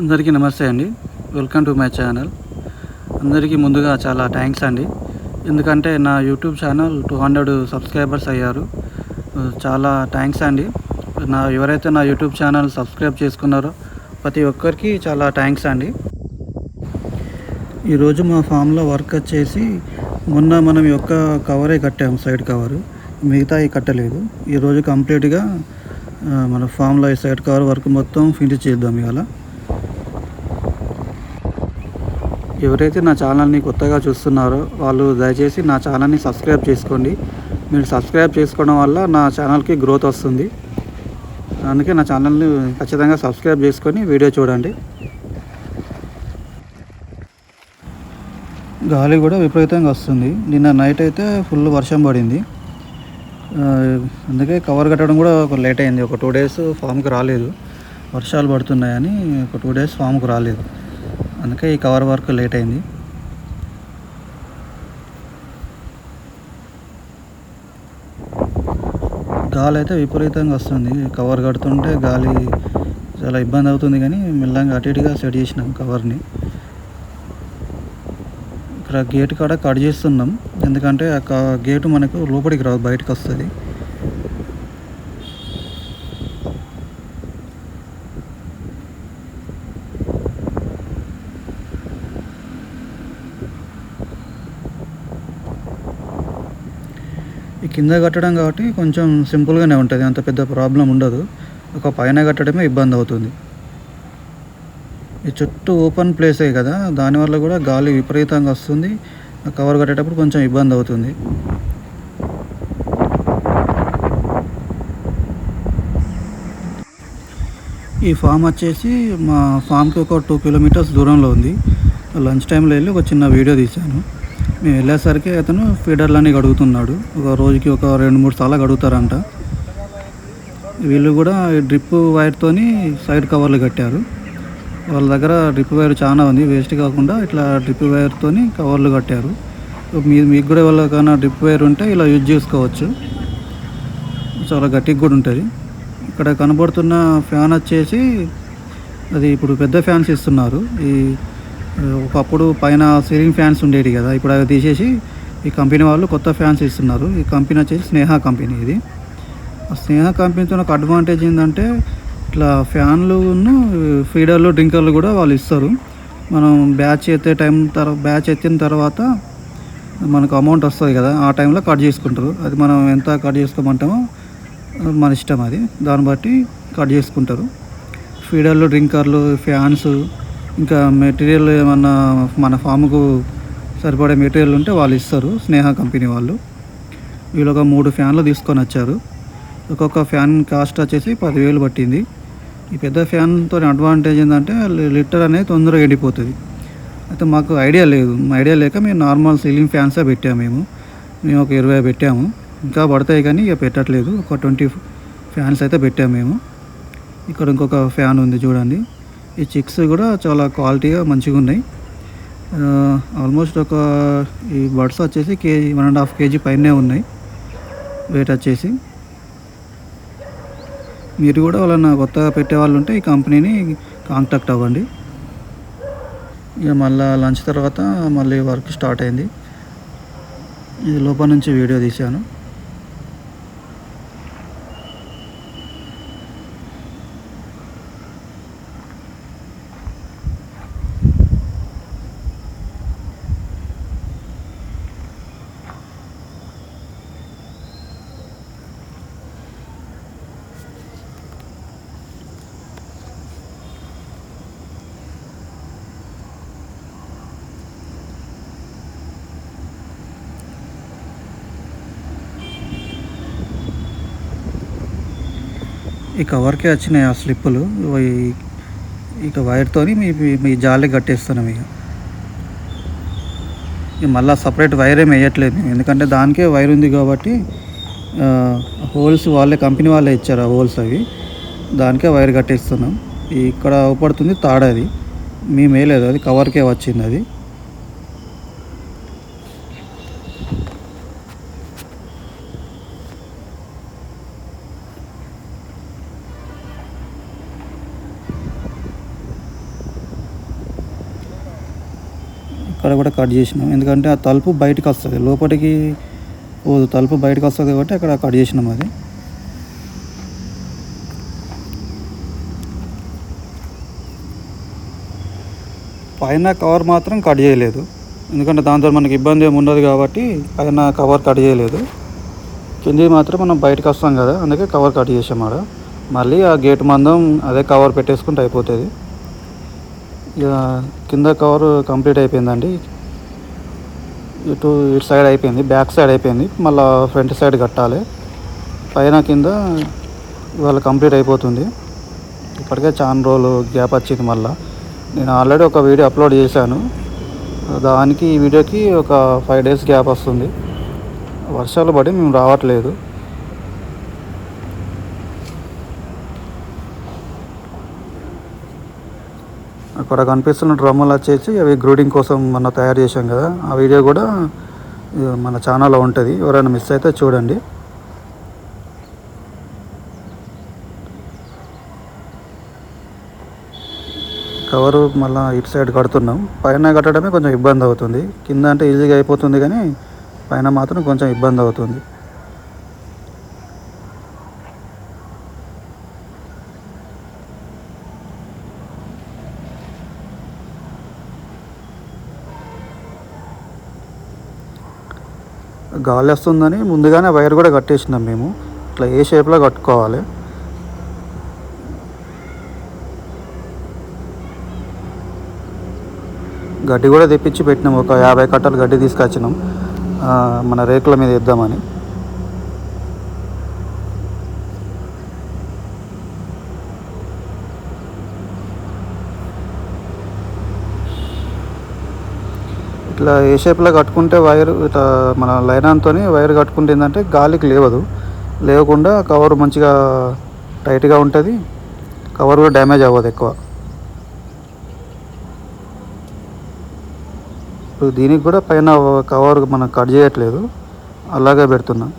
అందరికీ నమస్తే అండి. Welcome to my channel. అందరికీ ముందుగా చాలా థ్యాంక్స్ అండి. ఎందుకంటే నా YouTube channel two hundred subscribers అయ్యారు. చాలా థ్యాంక్స్ అండి. నా ఎవరైతే నా యూట్యూబ్ ఛానల్ సబ్స్క్రైబ్ చేసుకున్నారో ప్రతి ఒక్కరికి చాలా థ్యాంక్స్ అండి. ఈరోజు మా ఫామ్లో వర్క్ వచ్చేసి మొన్న మనం ఈ యొక్క కవరే కట్టాము సైడ్ కవరు. మిగతా కట్టలేదు. ఈరోజు కంప్లీట్గా మన ఫామ్లో ఈ సైడ్ కవర్ వర్క్ మొత్తం ఫినిష్ చేద్దాం ఇవాళ. ఎవరైతే నా ఛానల్ని కొత్తగా చూస్తున్నారో వాళ్ళు దయచేసి నా ఛానల్ని సబ్స్క్రైబ్ చేసుకోండి. మీరు సబ్స్క్రైబ్ చేసుకోవడం వల్ల నా ఛానల్కి గ్రోత్ వస్తుంది. అందుకే నా ఛానల్ని ఖచ్చితంగా సబ్స్క్రైబ్ చేసుకొని వీడియో చూడండి. గాలి కూడా విపరీతంగా వస్తుంది. నిన్న నైట్ అయితే ఫుల్ వర్షం పడింది. అందుకే కవర్ కట్టడం కూడా ఒక లేట్ అయింది. ఒక టూ డేస్ ఫామ్కి రాలేదు. వర్షాలు పడుతున్నాయని ఒక టూ డేస్ ఫామ్కి రాలేదు. అందుకే ఈ కవర్ వర్క్ లేట్ అయింది. గాలి అయితే విపరీతంగా వస్తుంది. కవర్ కడుతుంటే గాలి చాలా ఇబ్బంది అవుతుంది కానీ మెల్లంగా అటు ఇటుగా సెట్ చేసినాం కవర్ని. ఇక్కడ గేట్ కాడ కట్ చేస్తున్నాం. ఎందుకంటే ఆ క- గేటు మనకు లోపలికి రాదు బయటకు వస్తుంది. కింద కట్టడం కాబట్టి కొంచెం సింపుల్గానే ఉంటుంది. అంత పెద్ద ప్రాబ్లం ఉండదు. ఒక పైన కట్టడమే ఇబ్బంది అవుతుంది. ఈ చుట్టూ ఓపెన్ ప్లేసే కదా. దానివల్ల కూడా గాలి విపరీతంగా వస్తుంది. ఆ కవర్ కట్టేటప్పుడు కొంచెం ఇబ్బంది అవుతుంది. ఈ ఫామ్ వచ్చేసి మా ఫామ్కి ఒక టూ కిలోమీటర్స్ దూరంలో ఉంది. లంచ్ టైంలో వెళ్ళి ఒక చిన్న వీడియో తీశాను. మేము వెళ్ళేసరికి అతను ఫీడర్లని అడుగుతున్నాడు ఒక రోజుకి ఒక రెండు మూడు సార్లు అడుగుతారంట వీళ్ళు కూడా డ్రిప్ వైర్తోని సైడ్ కవర్లు కట్టారు. వాళ్ళ దగ్గర డ్రిప్ వైర్ చాలా ఉంది. వేస్ట్ కాకుండా ఇట్లా డ్రిప్ వైర్తోని కవర్లు కట్టారు. మీ మీకు కూడా వాళ్ళకైనా డ్రిప్ వైర్ ఉంటే ఇలా యూజ్ చేసుకోవచ్చు. చాలా గట్టిగా కూడా ఉంటుంది. ఇక్కడ కనబడుతున్న ఫ్యాన్ వచ్చేసి అది ఇప్పుడు పెద్ద ఫ్యాన్స్ ఇస్తున్నారు. ఈ ఒకప్పుడు పైన సీలింగ్ ఫ్యాన్స్ ఉండేవి కదా ఇప్పుడు అవి తీసేసి ఈ కంపెనీ వాళ్ళు కొత్త ఫ్యాన్స్ ఇస్తున్నారు. ఈ కంపెనీ వచ్చేసి స్నేహ కంపెనీ ఇది. ఆ స్నేహ కంపెనీతో నాకు అడ్వాంటేజ్ ఏంటంటే ఇట్లా ఫ్యాన్లు ఫీడర్లు డ్రింకర్లు కూడా వాళ్ళు ఇస్తారు. మనం బ్యాచ్ ఎత్తే టైం తర్వాత బ్యాచ్ ఎత్తిన తర్వాత మనకు అమౌంట్ వస్తుంది కదా ఆ టైంలో కట్ చేసుకుంటారు. అది మనం ఎంత కట్ చేసుకోమంటామో మన ఇష్టం అది. దాన్ని బట్టి కట్ చేసుకుంటారు. ఫీడర్లు డ్రింకర్లు ఫ్యాన్స్ ఇంకా మెటీరియల్ ఏమన్నా మన ఫామ్కు సరిపడే మెటీరియల్ ఉంటే వాళ్ళు ఇస్తారు స్నేహ కంపెనీ వాళ్ళు. వీళ్ళు ఒక మూడు ఫ్యాన్లు తీసుకొని వచ్చారు. ఒక్కొక్క ఫ్యాన్ కాస్ట్ వచ్చేసి పదివేలు పట్టింది. ఈ పెద్ద ఫ్యాన్తో అడ్వాంటేజ్ ఏంటంటే లిటర్ అనేది తొందరగా ఎండిపోతుంది. అయితే మాకు ఐడియా లేదు. ఐడియా లేక మేము నార్మల్ సీలింగ్ ఫ్యాన్సే పెట్టాము మేము. మేము ఒక ఇరవై పెట్టాము. ఇంకా పడతాయి కానీ ఇక పెట్టట్లేదు. ఒక ట్వంటీ ఫ్యాన్స్ అయితే పెట్టాము మేము. ఇక్కడ ఇంకొక ఫ్యాన్ ఉంది చూడండి. ఈ చిక్స్ కూడా చాలా క్వాలిటీగా మంచిగా ఉన్నాయి. ఆల్మోస్ట్ ఒక ఈ బడ్స్ వచ్చేసి KG one and half KG పైనే ఉన్నాయి. వెయిట్ వచ్చేసి. మీరు కూడా వాళ్ళని కొత్తగా పెట్టే వాళ్ళు ఉంటే ఈ కంపెనీని కాంటాక్ట్ అవ్వండి. ఇక మళ్ళీ లంచ్ తర్వాత మళ్ళీ వర్క్ స్టార్ట్ అయింది. ఇది లోపల నుంచి వీడియో తీశాను. ఈ కవర్కే వచ్చినాయి ఆ స్లిప్పులు. ఇక వైర్తోని మీ మీ- జాలి కట్టేస్తున్నాం ఇక. ఇక మళ్ళీ సపరేట్ వైర్ ఏమి వేయట్లేదు మేము. ఎందుకంటే దానికే వైర్ ఉంది కాబట్టి హోల్స్ వాళ్ళే కంపెనీ వాళ్ళే ఇచ్చారు ఆ హోల్స్ అవి. దానికే వైర్ కట్టేస్తున్నాం. ఇక్కడ అవపడుతుంది తాడది. మేము వేయలేదు అది కవర్కే వచ్చింది అది. అక్కడ కూడా కట్ చేసినాం. ఎందుకంటే ఆ తలుపు బయటకు వస్తుంది. లోపలికి పోదు. తలుపు బయటకు వస్తుంది కాబట్టి అక్కడ కట్ చేసినాం అది. పైన కవర్ మాత్రం కట్ చేయలేదు. ఎందుకంటే దాంతో మనకి ఇబ్బంది ఏమి ఉండదు కాబట్టి పైన కవర్ కట్ చేయలేదు. కింది మాత్రం మనం బయటకు వస్తాం కదా అందుకే కవర్ కట్ చేసాం ఆడ. మళ్ళీ ఆ గేట్ మందం అదే కవర్ పెట్టేసుకుంటే అయిపోతుంది. కింద కవర్ కంప్లీట్ అయిపోయిందండి. ఇటు ఇటు సైడ్ అయిపోయింది బ్యాక్ సైడ్ అయిపోయింది మళ్ళీ ఫ్రంట్ సైడ్ కట్టాలి. పైన కింద ఇవాళ కంప్లీట్ అయిపోతుంది. ఇప్పటికే చాలా రోజులు గ్యాప్ వచ్చింది మళ్ళీ. నేను ఆల్రెడీ ఒక వీడియో అప్లోడ్ చేశాను. దానికి ఈ వీడియోకి ఒక ఫైవ్ డేస్ గ్యాప్ వస్తుంది. వర్షాలు పడి మేము రావట్లేదు. అక్కడ కనిపిస్తున్న డ్రమ్ములు వచ్చేసి అవి గ్రూడింగ్ కోసం మనం తయారు చేసాం కదా. ఆ వీడియో కూడా మన ఛానల్లో ఉంటుంది. ఎవరైనా మిస్ అయితే చూడండి. కవరు మళ్ళీ ఇటు సైడ్ కడుతున్నాం. పైన కట్టడమే కొంచెం ఇబ్బంది అవుతుంది. కింద అంటే ఈజీగా అయిపోతుంది కానీ పైన మాత్రం కొంచెం ఇబ్బంది అవుతుంది. గాలి వస్తుందని ముందుగానే వైర్ కూడా కట్టేసినాం మేము. ఇట్లా ఏ షేప్లో కట్టుకోవాలి? గడ్డి కూడా తెప్పించి పెట్టినాం. ఒక యాభై కట్టలు గడ్డి తీసుకొచ్చినాం. మన రేకుల మీద ఇద్దామని ఇట్లా ఏ షేప్లో కట్టుకుంటే వైర్ ఇట్లా మన లైనాన్తో వైర్ కట్టుకుంటే ఏంటంటే గాలికి లేవదు. లేవకుండా కవర్ మంచిగా టైట్గా ఉంటుంది. కవర్ కూడా డ్యామేజ్ అవ్వదు ఎక్కువ. ఇప్పుడు దీనికి కూడా పైన కవర్ మనం కట్ చేయట్లేదు. అలాగే పెడుతున్నాం.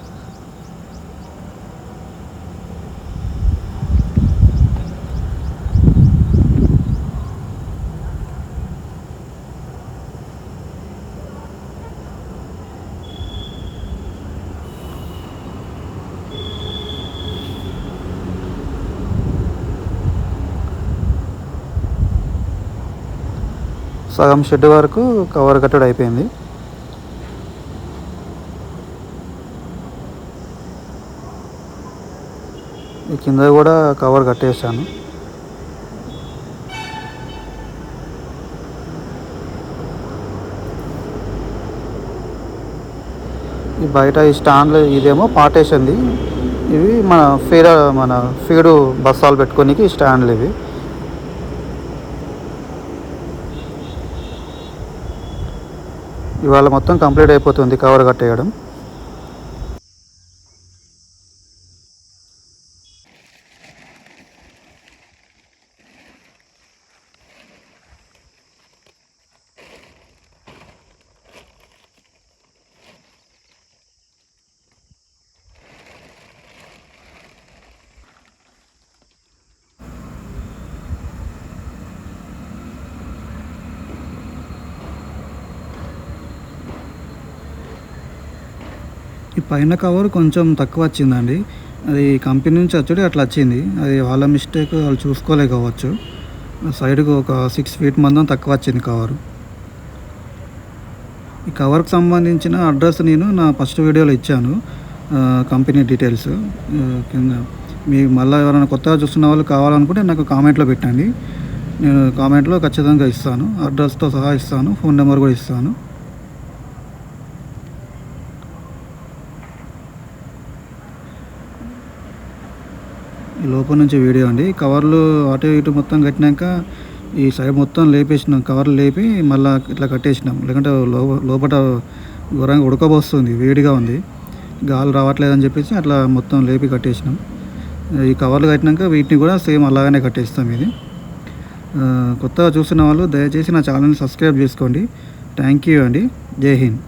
సగం షెడ్ వరకు కవర్ కట్టడం అయిపోయింది. ఈ కింద కూడా కవర్ కట్టేసాను ఈ బయట ఈ స్టాండ్లు ఇదేమో పాటేసింది ఇవి మన ఫీడ మన ఫీడు బస్సాలు పెట్టుకోనికి స్టాండ్లు ఇవి. ఇవాళ మొత్తం కంప్లీట్ అయిపోతుంది కవర్ కట్టేయడం. పైన కవర్ కొంచెం తక్కువ వచ్చిందండి. అది కంపెనీ నుంచి వచ్చి అట్లా వచ్చింది. అది వాళ్ళ మిస్టేక్ వాళ్ళు చూసుకోలే కావచ్చు. సైడ్కి ఒక సిక్స్ ఫీట్ మందం తక్కువ వచ్చింది కవరు. ఈ కవర్కి సంబంధించిన అడ్రస్ నేను నా ఫస్ట్ వీడియోలో ఇచ్చాను. Company details. కింద మీకు మళ్ళీ ఎవరైనా కొత్తగా చూస్తున్న వాళ్ళు కావాలనుకుంటే నాకు కామెంట్లో పెట్టండి. నేను కామెంట్లో ఖచ్చితంగా ఇస్తాను. అడ్రస్తో సహా ఇస్తాను. ఫోన్ నెంబర్ కూడా ఇస్తాను. లోపల నుంచి వీడియో అండి. కవర్లు అటు ఇటు మొత్తం కట్టినాక ఈ సైడ్ మొత్తం లేపేసినాం. కవర్లు లేపి మళ్ళీ ఇట్లా కట్టేసినాం. లేకుంటే లోపల ఘోరంగా ఉడకబోస్తుంది వేడిగా ఉంది. గాలి రావట్లేదని చెప్పేసి అట్లా మొత్తం లేపి కట్టేసినాం. ఈ కవర్లు కట్టినాక వీటిని కూడా సేమ్ అలాగనే కట్టేస్తాం ఇది. కొత్తగా చూస్తున్న వాళ్ళు దయచేసి నా ఛానల్ని సబ్స్క్రైబ్ చేసుకోండి. థ్యాంక్ యూ అండి. జై హింద్.